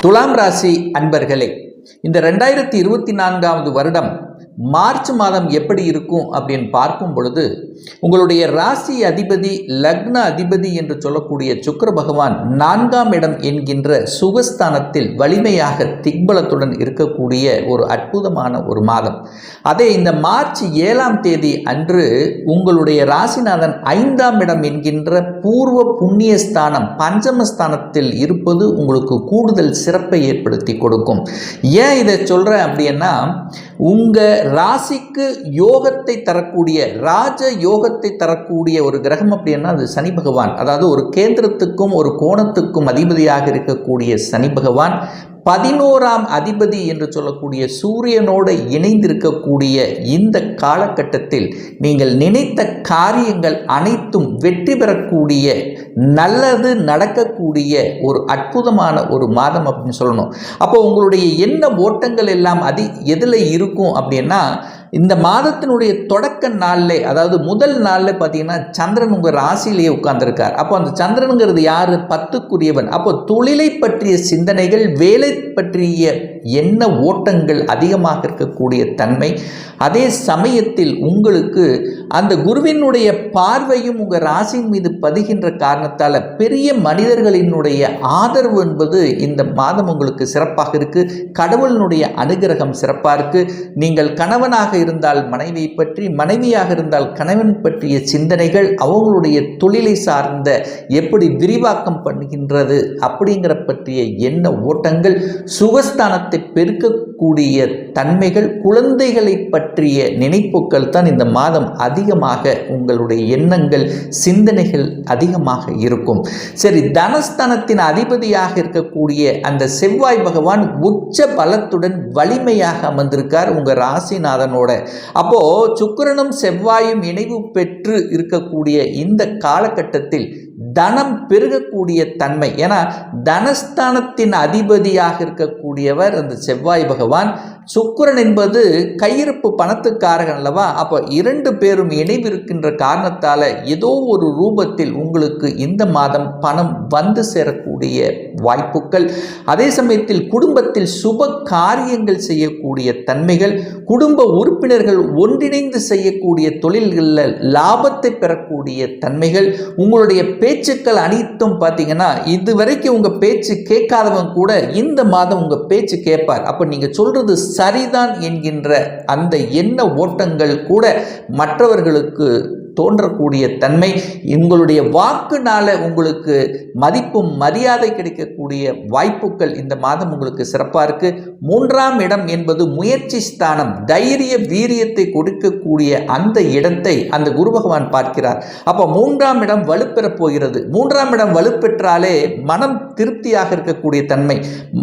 துலாம் ராசி அன்பர்களே இந்த ரெண்டாயிரத்தி இருபத்தி நான்காவது வருடம் மார்ச் மாதம் எப்படி இருக்கும் அப்படின்னு பார்க்கும் பொழுது உங்களுடைய ராசி அதிபதி லக்ன அதிபதி என்று சொல்லக்கூடிய சுக்கர பகவான் நான்காம் இடம் என்கின்ற சுகஸ்தானத்தில் வலிமையாக திக்பலத்துடன் இருக்கக்கூடிய ஒரு அற்புதமான ஒரு மாதம். அதே இந்த மார்ச் ஏழாம் தேதி அன்று உங்களுடைய ராசிநாதன் ஐந்தாம் இடம் என்கின்ற பூர்வ புண்ணிய ஸ்தானம் பஞ்சமஸ்தானத்தில் இருப்பது உங்களுக்கு கூடுதல் சிறப்பை ஏற்படுத்தி கொடுக்கும். ஏன் இதை சொல்கிறேன் அப்படின்னா உங்கள் ராசிக்கு யோகத்தை தரக்கூடிய ராஜ யோகத்தை தரக்கூடிய ஒரு கிரகம் அப்படின்னா அது சனி பகவான். அதாவது ஒரு கேந்திரத்துக்கும் ஒரு கோணத்துக்கும் அதிபதியாக இருக்கக்கூடிய சனி பகவான். பதினோராம் அதிபதி என்று சொல்லக்கூடிய சூரியனோடு இணைந்திருக்கக்கூடிய இந்த காலகட்டத்தில் நீங்கள் நினைத்த காரியங்கள் அனைத்தும் வெற்றி பெறக்கூடிய நல்லது நடக்கக்கூடிய ஒரு அற்புதமான ஒரு மாதம் அப்படின்னு சொல்லணும். அப்போ உங்களுடைய என்ன ஓட்டங்கள் எல்லாம் அதி எதில் இருக்கும் அப்படின்னா இந்த மாதத்தினுடைய தொடக்க நாளில் அதாவது முதல் நாளில் பார்த்தீங்கன்னா சந்திரன் உங்கள் ராசியிலேயே உட்கார்ந்துருக்கார். அப்போ அந்த சந்திரனுங்கிறது யார்? பத்துக்குரியவன். அப்போ தொழிலை பற்றிய சிந்தனைகள் வேலை பற்றிய என்ன ஓட்டங்கள் அதிகமாக இருக்கக்கூடிய தன்மை அதே சமயத்தில் உங்களுக்கு அந்த குருவினுடைய பார்வையும் உங்கள் ராசியின் மீது பதிகின்ற காரணத்தால் பெரிய மனிதர்களினுடைய ஆதரவு என்பது இந்த மாதம் உங்களுக்கு சிறப்பாக இருக்குது கடவுளினுடைய அனுகிரகம் சிறப்பாக இருக்குது நீங்கள் கணவனாக இருந்தால் மனைவி பற்றி மனைவியாக இருந்தால் கணவன் பற்றிய சிந்தனைகள் அவங்களுடைய தொழிலை சார்ந்த எப்படி விரிவாக்கம் பண்ணுகின்றது அப்படிங்கிற பற்றிய எண்ண ஓட்டங்கள் சுகஸ்தானத்தை பெருக்கக்கூடிய தன்மைகள் குழந்தைகளை பற்றிய நினைப்புகள் தான் இந்த மாதம் அதிகமாக உங்களுடைய எண்ணங்கள் சிந்தனைகள் அதிகமாக இருக்கும். சரி தனஸ்தனத்தின் அதிபதியாக இருக்கக்கூடிய அந்த செவ்வாய் பகவான் உச்ச பலத்துடன் வலிமையாக அமர்ந்திருக்கார் உங்கள் ராசிநாதனோட. அப்போ சுக்கரனும் செவ்வாயும் இணைவு பெற்று இருக்கக்கூடிய இந்த காலகட்டத்தில் தனம் பெருகக்கூடிய தன்மை. ஏன்னா தனஸ்தானத்தின் அதிபதியாக இருக்கக்கூடியவர் அந்த செவ்வாய் பகவான். சுக்கரன் என்பது கையிருப்பு பணத்துக்காரகன் அல்லவா? அப்போ இரண்டு பேரும் இணைவிருக்கின்ற காரணத்தால் ஏதோ ஒரு ரூபத்தில் உங்களுக்கு இந்த மாதம் பணம் வந்து சேரக்கூடிய வாய்ப்புகள். அதே சமயத்தில் குடும்பத்தில் சுப காரியங்கள் செய்யக்கூடிய தன்மைகள் குடும்ப உறுப்பினர்கள் ஒன்றிணைந்து செய்யக்கூடிய தொழில்களில் லாபத்தை பெறக்கூடிய தன்மைகள் உங்களுடைய பேச்சு பேச்சுக்கள் அனைத்தும் பார்த்தீங்கன்னா இது வரைக்கும் உங்கள் பேச்சு கேட்காதவங்க கூட இந்த மாதம் உங்கள் பேச்சு கேட்பார். அப்போ நீங்கள் சொல்கிறது சரிதான் என்கின்ற அந்த எண்ண ஓட்டங்கள் கூட மற்றவர்களுக்கு தோன்றக்கூடிய தன்மை உங்களுடைய வாக்குனால உங்களுக்கு மதிப்பும் மரியாதை கிடைக்கக்கூடிய வாய்ப்புகள் இந்த மாதம் உங்களுக்கு சிறப்பாக இருக்குது மூன்றாம் இடம் என்பது முயற்சி ஸ்தானம் தைரிய வீரியத்தை கொடுக்கக்கூடிய அந்த இடத்தை அந்த குரு பகவான் பார்க்கிறார். அப்போ மூன்றாம் இடம் வலுப்பெறப் போகிறது. மூன்றாம் இடம் வலுப்பெற்றாலே மனம் திருப்தியாக இருக்கக்கூடிய தன்மை.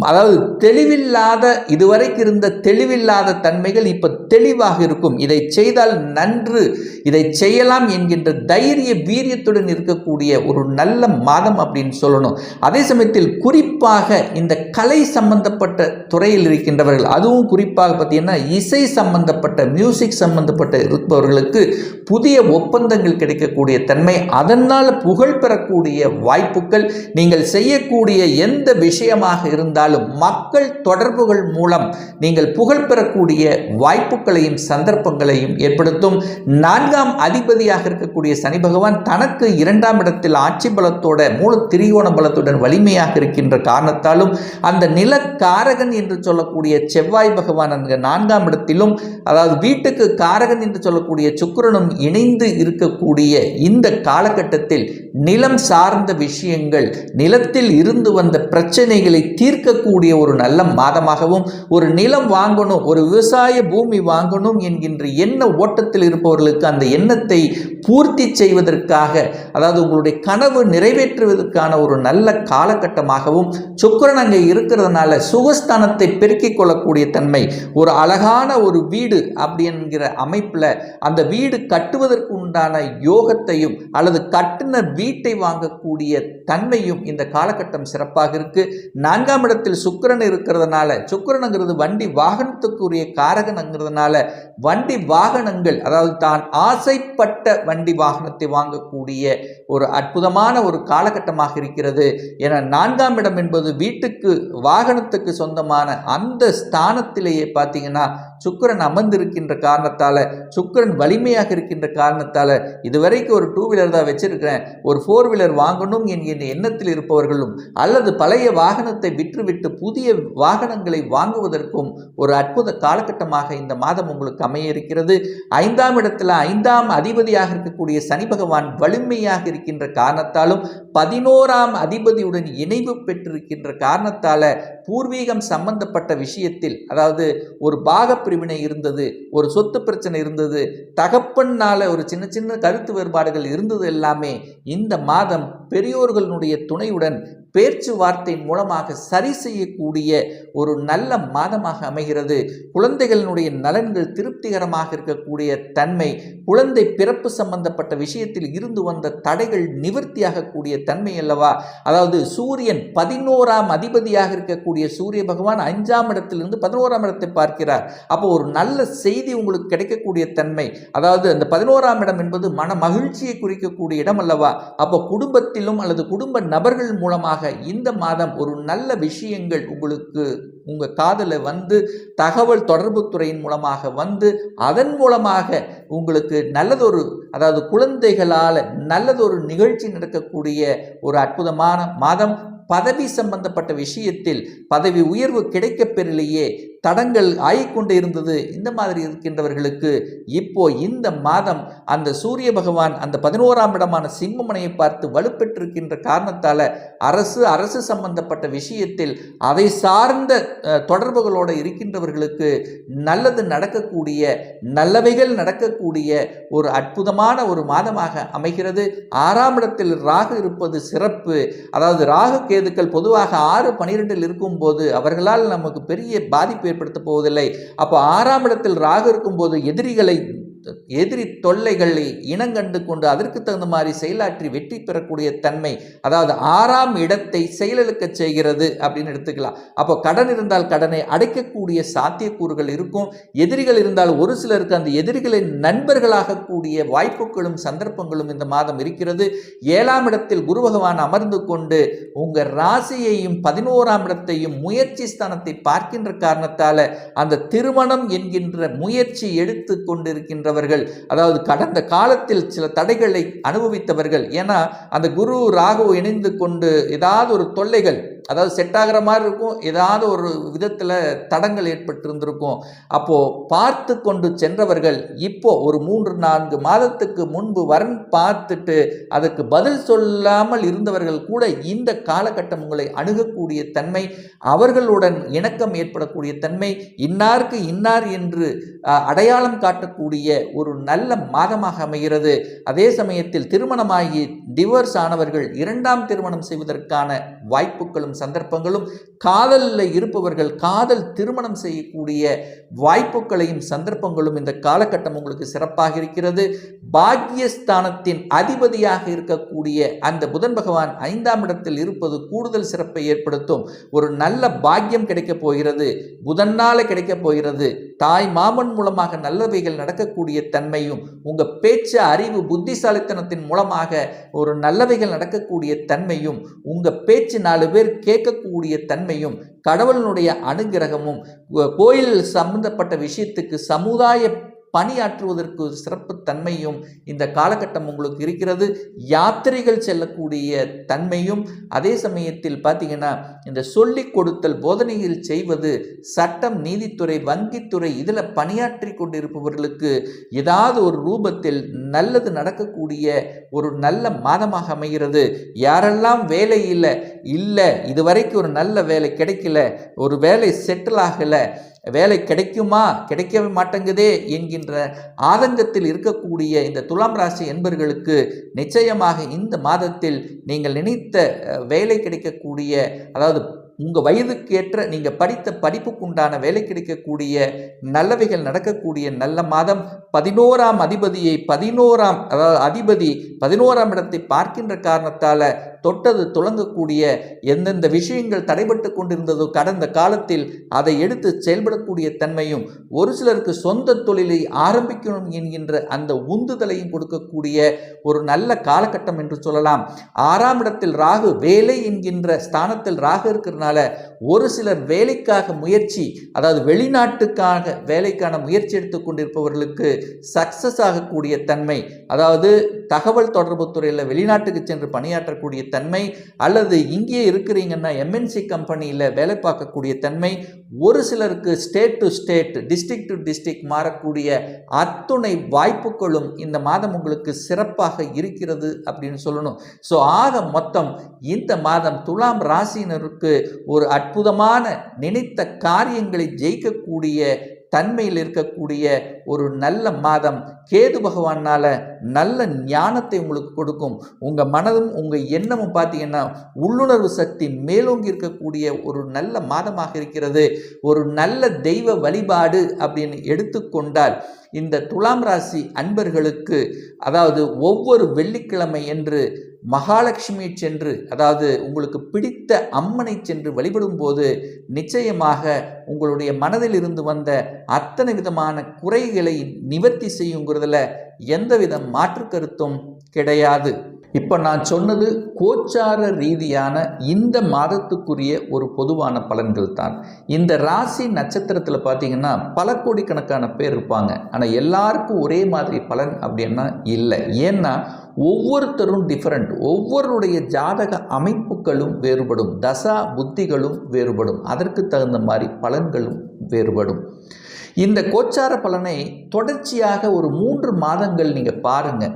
அதாவது தெளிவில்லாத இதுவரைக்கு இருந்த தெளிவில்லாத தன்மைகள் இப்போ தெளிவாக இருக்கும். இதை செய்தால் நன்று இதை செய்யலாம் என்கின்ற தைரிய வீரியத்துடன் இருக்கக்கூடிய ஒரு நல்ல மாதம் அப்படின்னு சொல்லணும். அதே சமயத்தில் குறிப்பாக இந்த கலை சம்பந்தப்பட்ட துறையில் இருக்கின்றவர்கள் அதுவும் குறிப்பாக பார்த்தீங்கன்னா இசை சம்பந்தப்பட்ட மியூசிக் சம்பந்தப்பட்ட இருப்பவர்களுக்கு புதிய ஒப்பந்தங்கள் கிடைக்கக்கூடிய தன்மை அதனால் புகழ் பெறக்கூடிய வாய்ப்புகள் நீங்கள் செய்யக்கூடிய எந்த விஷயமாக இருந்தாலும் மக்கள் தொடர்புகள் மூலம் நீங்கள் புகழ் பெறக்கூடிய வாய்ப்புகளையும் சந்தர்ப்பங்களையும் ஏற்படுத்தும். நான்காம் அதிபதி அதிபதியாக இருக்கக்கூடிய சனி பகவான் தனக்கு இரண்டாம் இடத்தில் ஆட்சி பலத்தோட மூல திரிகோண பலத்துடன் வலிமையாக இருக்கின்ற காரணத்தாலும் அந்த நிலக்காரகன் என்று சொல்லக்கூடிய செவ்வாய் பகவான் அந்த நான்காம் இடத்திலும் அதாவது வீட்டுக்கு காரகன் என்று சொல்லக்கூடிய சுக்கிரனும் இணைந்து இருக்கக்கூடிய இந்த காலகட்டத்தில் நிலம் சார்ந்த விஷயங்கள் நிலத்தில் இருந்து வந்த பிரச்சனைகளை தீர்க்கக்கூடிய ஒரு நல்ல மாதமாகவும் ஒரு நிலம் வாங்கணும் ஒரு விவசாய பூமி வாங்கணும் என்கின்ற எண்ண ஓட்டத்தில் இருப்பவர்களுக்கு அந்த எண்ணத்தை பூர்த்தி செய்வதற்காக அதாவது உங்களுடைய கனவு நிறைவேற்றுவதற்கான ஒரு நல்ல காலகட்டமாகவும் சுக்கிரன் அங்கே இருக்கிறதுனால சுகஸ்தானத்தை பெருக்கிக் கொள்ளக்கூடிய தன்மை ஒரு அழகான ஒரு வீடு அப்படி என்கிற அமைப்பில் அந்த வீடு கட்டுவதற்கு உண்டான யோகத்தையும் அல்லது கட்டின வீட்டை வாங்கக்கூடிய தன்மையும் இந்த காலகட்டம் சிறப்பாக இருக்கு. நான்காம் இடத்தில் சுக்கிரன் இருக்கிறதுனால சுக்கிரனுங்கிறது வண்டி வாகனத்துக்குரிய காரகனங்கிறதுனால வண்டி வாகனங்கள் அதாவது தான் ஆசைப்பட்ட வண்டி வாகனத்தை வாங்கக்கூடிய ஒரு அற்புதமான ஒரு காலகட்டமாக இருக்கிறது என நான்காம் இடம் என்பது வீட்டுக்கு வாகனத்துக்கு சொந்தமான அந்த ஸ்தானத்திலேயே பார்த்தீங்கன்னா சுக்கிரன் அமர்ந்திருக்கின்ற காரணத்தால் சுக்கிரன் வலிமையாக இருக்கின்ற காரணத்தால் இதுவரைக்கும் ஒரு டூ வீலர் தான் வச்சுருக்கிறேன். ஒரு ஃபோர் வீலர் வாங்கணும் என்கின்ற எண்ணத்தில் இருப்பவர்களும் அல்லது பழைய வாகனத்தை விற்றுவிட்டு புதிய வாகனங்களை வாங்குவதற்கும் ஒரு அற்புத காலகட்டமாக இந்த மாதம் உங்களுக்கு அமைய இருக்கிறது. ஐந்தாம் இடத்தில் ஐந்தாம் அதிபதியாக இருக்கக்கூடிய சனி பகவான் வலிமையாக இருக்கின்ற காரணத்தாலும் பதினோராம் அதிபதியுடன் இணைவு பெற்றிருக்கின்ற காரணத்தால் பூர்வீகம் சம்பந்தப்பட்ட விஷயத்தில் அதாவது ஒரு பாக பிரிவினை இருந்தது ஒரு சொத்து பிரச்சனை இருந்தது தகப்பன்னால ஒரு சின்ன சின்ன கருத்து வேறுபாடுகள் இருந்தது எல்லாமே இந்த மாதம் பெரியோர்களுடைய துணையுடன் பேச்சுவார்த்தை மூலமாக சரி செய்யக்கூடிய ஒரு நல்ல மாதமாக அமைகிறது. குழந்தைகளினுடைய நலன்கள் திருப்திகரமாக இருக்கக்கூடிய தன்மை குழந்தை பிறப்பு சம்பந்தப்பட்ட விஷயத்தில் இருந்து வந்த தடைகள் நிவர்த்தியாகக்கூடிய தன்மை அல்லவா? அதாவது சூரியன் பதினோராம் அதிபதியாக இருக்கக்கூடிய சூரிய பகவான் அஞ்சாம் இடத்திலிருந்து பதினோராம் இடத்தை பார்க்கிறார். அப்போ ஒரு நல்ல செய்தி உங்களுக்கு கிடைக்கக்கூடிய தன்மை அதாவது அந்த பதினோராம் இடம் என்பது மன மகிழ்ச்சியை குறிக்கக்கூடிய இடம் அல்லவா? அப்போ குடும்பத்திலும் அல்லது குடும்ப நபர்கள் மூலமாக இந்த மாதம் ஒரு நல்ல விஷயங்கள் உங்களுக்கு உங்கள் காதில் வந்து தகவல் தொடர்பு துறையின் மூலமாக வந்து அதன் மூலமாக உங்களுக்கு நல்லதொரு அதாவது குழந்தைகளால் நல்லதொரு நிகழ்ச்சி நடக்கக்கூடிய ஒரு அற்புதமான மாதம். பதவி சம்பந்தப்பட்ட விஷயத்தில் பதவி உயர்வு கிடைக்கப்பெறலையே தடங்கள் ஆகிக்கொண்டு இருந்தது. இந்த மாதிரி இருக்கின்றவர்களுக்கு இப்போ இந்த மாதம் அந்த சூரிய பகவான் அந்த பதினோராம் இடமான சிம்மமனையை பார்த்து வலுப்பெற்றிருக்கின்ற காரணத்தால் அரசு அரசு சம்பந்தப்பட்ட விஷயத்தில் அதை சார்ந்த தொடர்புகளோடு இருக்கின்றவர்களுக்கு நல்லது நடக்கக்கூடிய நல்லவைகள் நடக்கக்கூடிய ஒரு அற்புதமான ஒரு மாதமாக அமைகிறது. ஆறாம் இடத்தில் ராகு இருப்பது சிறப்பு. அதாவது ராகு கேதுக்கள் பொதுவாக ஆறு பனிரெண்டில் இருக்கும்போது அவர்களால் நமக்கு பெரிய பாதிப்பு ஏற்படுத்த போவதில்லை. அப்போ ஆறாம் இடத்தில் ராகு இருக்கும்போது எதிரிகளை எதிரி தொல்லைகளை இனங்கண்டு கொண்டு அதற்கு தகுந்த மாதிரி செயலாற்றி வெற்றி பெறக்கூடிய தன்மை அதாவது ஆறாம் இடத்தை செயலிழக்க செய்கிறது அப்படின்னு எடுத்துக்கலாம். அப்போ கடன் இருந்தால் கடனை அடைக்கக்கூடிய சாத்தியக்கூறுகள் இருக்கும். எதிரிகள் இருந்தால் ஒரு சிலருக்கு அந்த எதிரிகளின் நண்பர்களாக கூடிய வாய்ப்புகளும் சந்தர்ப்பங்களும் இந்த மாதம் இருக்கிறது. ஏழாம் இடத்தில் குரு பகவான் அமர்ந்து கொண்டு உங்கள் ராசியையும் பதினோராம் இடத்தையும் முயற்சி ஸ்தானத்தை பார்க்கின்ற காரணத்தால அந்த திருமணம் என்கின்ற முயற்சி எடுத்து கொண்டிருக்கின்றவர்கள் அதாவது கடந்த காலத்தில் சில தடைகளை அனுபவித்தவர்கள். ஏன்னா அந்த குரு ராகு இணைந்து கொண்டு ஏதாவது ஒரு தொல்லைகள் அதாவது செட் ஆகிற மாதிரி இருக்கும். ஏதாவது ஒரு விதத்தில் தடங்கள் ஏற்பட்டிருந்திருக்கும். அப்போது பார்த்து கொண்டு சென்றவர்கள் இப்போ ஒரு மூன்று நான்கு மாதத்துக்கு முன்பு வரன் பார்த்துட்டு அதற்கு பதில் சொல்லாமல் இருந்தவர்கள் கூட இந்த காலகட்டம் உங்களை அணுகக்கூடிய தன்மை அவர்களுடன் இணக்கம் ஏற்படக்கூடிய தன்மை இன்னாருக்கு இன்னார் என்று அடையாளம் காட்டக்கூடிய ஒரு நல்ல மாதமாக அமைகிறது. அதே சமயத்தில் திருமணமாகி டிவோர்ஸ் ஆனவர்கள் இரண்டாம் திருமணம் செய்வதற்கான வாய்ப்புகளும் சந்தர்ப்பங்களும் காதலில் இருப்பவர்கள் காதல் திருமணம் செய்யக்கூடிய வாய்ப்புகளையும் சந்தர்ப்பங்களும் இந்த காலகட்டம் உங்களுக்கு சிறப்பாக இருக்கிறது. பாக்யஸ்தானத்தின் அதிபதியாக இருக்கக்கூடிய அந்த புதன் பகவான் ஐந்தாம் இடத்தில் இருப்பது கூடுதல் சிறப்பை ஏற்படுத்தும். ஒரு நல்ல பாக்கியம் கிடைக்கப் போகிறது. புதன்னால கிடைக்கப் போகிறது. தாய் மாமன் மூலமாக நல்லவைகள் நடக்கக்கூடிய தன்மையும் உங்க பேச்சு அறிவு புத்திசாலித்தனத்தின் மூலமாக ஒரு நல்லவைகள் நடக்கக்கூடிய தன்மையும் உங்க பேச்சு நாலு பேர் கேட்கக்கூடிய தன்மையும் கடவுளினுடைய அனுகிரகமும் கோயில் சம்பந்தப்பட்ட விஷயத்துக்கு சமுதாய பணியாற்றுவதற்கு சிறப்பு தன்மையும் இந்த காலகட்டம் உங்களுக்கு இருக்கிறது. யாத்திரைகள் செல்லக்கூடிய தன்மையும் அதே சமயத்தில் பார்த்தீங்கன்னா இந்த சொல்லிக் கொடுத்தல் போதனையில் செய்வது சட்டம் நீதித்துறை வங்கித்துறை இதில் பணியாற்றி கொண்டிருப்பவர்களுக்கு ஏதாவது ஒரு ரூபத்தில் நல்லது நடக்கக்கூடிய ஒரு நல்ல மாதமாக அமைகிறது. யாரெல்லாம் வேலை இல்லை இல்லை இதுவரைக்கும் ஒரு நல்ல வேலை கிடைக்கல ஒரு வேலை செட்டில் ஆகலை வேலை கிடைக்குமா? கிடைக்கவே மாட்டேங்குதே என்கின்ற ஆதங்கத்தில் இருக்கக்கூடிய இந்த துலாம் ராசி என்பர்களுக்கு நிச்சயமாக இந்த மாதத்தில் நீங்கள் நினைத்த வேலை கிடைக்கக்கூடிய அதாவது உங்கள் வயதுக்கு ஏற்ற நீங்கள் படித்த படிப்புக்குண்டான வேலை கிடைக்கக்கூடிய நல்லவைகள் நடக்கக்கூடிய நல்ல மாதம் பதினோராம் அதிபதியை பதினோராம் அதாவது அதிபதி பதினோராம் இடத்தை பார்க்கின்ற காரணத்தால் தொட்டது துளங்கக்கூடிய எந்தெந்த விஷயங்கள் தடைபட்டு கொண்டிருந்ததோ கடந்த காலத்தில் அதை எடுத்து செயல்படக்கூடிய தன்மையும் ஒரு சிலருக்கு சொந்த தொழிலை ஆரம்பிக்கணும் என்கின்ற அந்த உந்துதலையும் கொடுக்கக்கூடிய ஒரு நல்ல காலகட்டம் என்று சொல்லலாம். ஆறாம் இடத்தில் ராகு வேலை என்கின்ற ஸ்தானத்தில் ராகு இருக்கிறதுனால ஒரு சிலர் வேலைக்காக முயற்சி அதாவது வெளிநாட்டுக்காக வேலைக்கான முயற்சி எடுத்து கொண்டிருப்பவர்களுக்கு சக்சஸ் ஆகக்கூடிய தன்மை அதாவது தகவல் தொடர்பு துறையில் வெளிநாட்டுக்கு சென்று பணியாற்றக்கூடிய தன்மை அல்லது இங்கே இருக்கிறீங்கன்னா எம்என்சி கம்பெனியில் வேலை பார்க்கக்கூடிய தன்மை ஒரு சிலருக்கு state to state district to district மாறக்கூடிய அத்துணை வாய்ப்புகளும் இந்த மாதம் உங்களுக்கு சிறப்பாக இருக்கிறது அப்படின்னு சொல்லணும். ஸோ ஆக மொத்தம் இந்த மாதம் துலாம் ராசியினருக்கு ஒரு அற்புதமான நினைத்த காரியங்களை ஜெயிக்கக்கூடிய தன்மையில் இருக்கக்கூடிய ஒரு நல்ல மாதம். கேது பகவானால் நல்ல ஞானத்தை உங்களுக்கு கொடுக்கும். உங்கள் மனதும் உங்கள் எண்ணமும் பார்த்தீங்கன்னா உள்ளுணர்வு சக்தி மேலோங்கி இருக்கக்கூடிய ஒரு நல்ல மாதமாக இருக்கிறது. ஒரு நல்ல தெய்வ வழிபாடு அப்படின்னு எடுத்துக்கொண்டால் இந்த துலாம் ராசி அன்பர்களுக்கு அதாவது ஒவ்வொரு வெள்ளிக்கிழமை என்று மகாலட்சுமி சென்று அதாவது உங்களுக்கு பிடித்த அம்மனை சென்று வழிபடும் போது நிச்சயமாக உங்களுடைய மனதில் இருந்து வந்த அத்தனை விதமான குறைகளை நிவர்த்தி செய்யுங்கிறதுல எந்தவித மாற்று கருத்தும் கிடையாது. இப்போ நான் சொன்னது கோச்சார ரீதியான இந்த மாதத்துக்குரிய ஒரு பொதுவான பலன்கள் தான். இந்த ராசி நட்சத்திரத்தில் பார்த்தீங்கன்னா பல கோடிக்கணக்கான பேர் இருப்பாங்க. ஆனால் எல்லாருக்கும் ஒரே மாதிரி பலன் அப்படின்னா இல்லை. ஏன்னா ஒவ்வொருத்தரும் டிஃப்ரெண்ட் ஒவ்வொருடைய ஜாதக அமைப்புகளும் வேறுபடும். தசா புத்திகளும் வேறுபடும். அதற்கு தகுந்த மாதிரி பலன்களும் வேறுபடும். இந்த கோச்சார பலனை தொடர்ச்சியாக ஒரு மூன்று மாதங்கள் நீங்கள் பாருங்கள்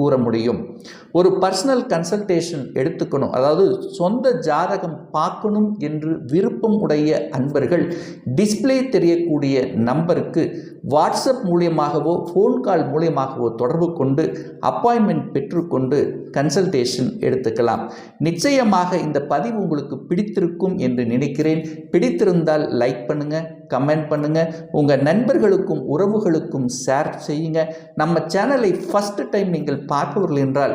கூற முடியும். ஒரு பர்சனல் கன்சல்டேஷன் எடுத்துக்கணும். அதாவது சொந்த ஜாதகம் பார்க்கணும் என்று விருப்பம் உடைய அன்பர்கள் டிஸ்பிளே தெரியக்கூடிய நம்பருக்கு வாட்ஸ்அப் மூலியமாகவோ ஃபோன் கால் மூலியமாகவோ தொடர்பு கொண்டு அப்பாயின்மெண்ட் பெற்றுக்கொண்டு கன்சல்டேஷன் எடுத்துக்கலாம். நிச்சயமாக இந்த பதிவு உங்களுக்கு பிடித்திருக்கும் என்று நினைக்கிறேன். பிடித்திருந்தால் லைக் பண்ணுங்கள் கமெண்ட் பண்ணுங்கள் உங்கள் நண்பர்களுக்கும் உறவுகளுக்கும் ஷேர் செய்யுங்க. நம்ம சேனலை ஃபஸ்ட்டு டைம் நீங்கள் பார்ப்பவர்கள் என்றால்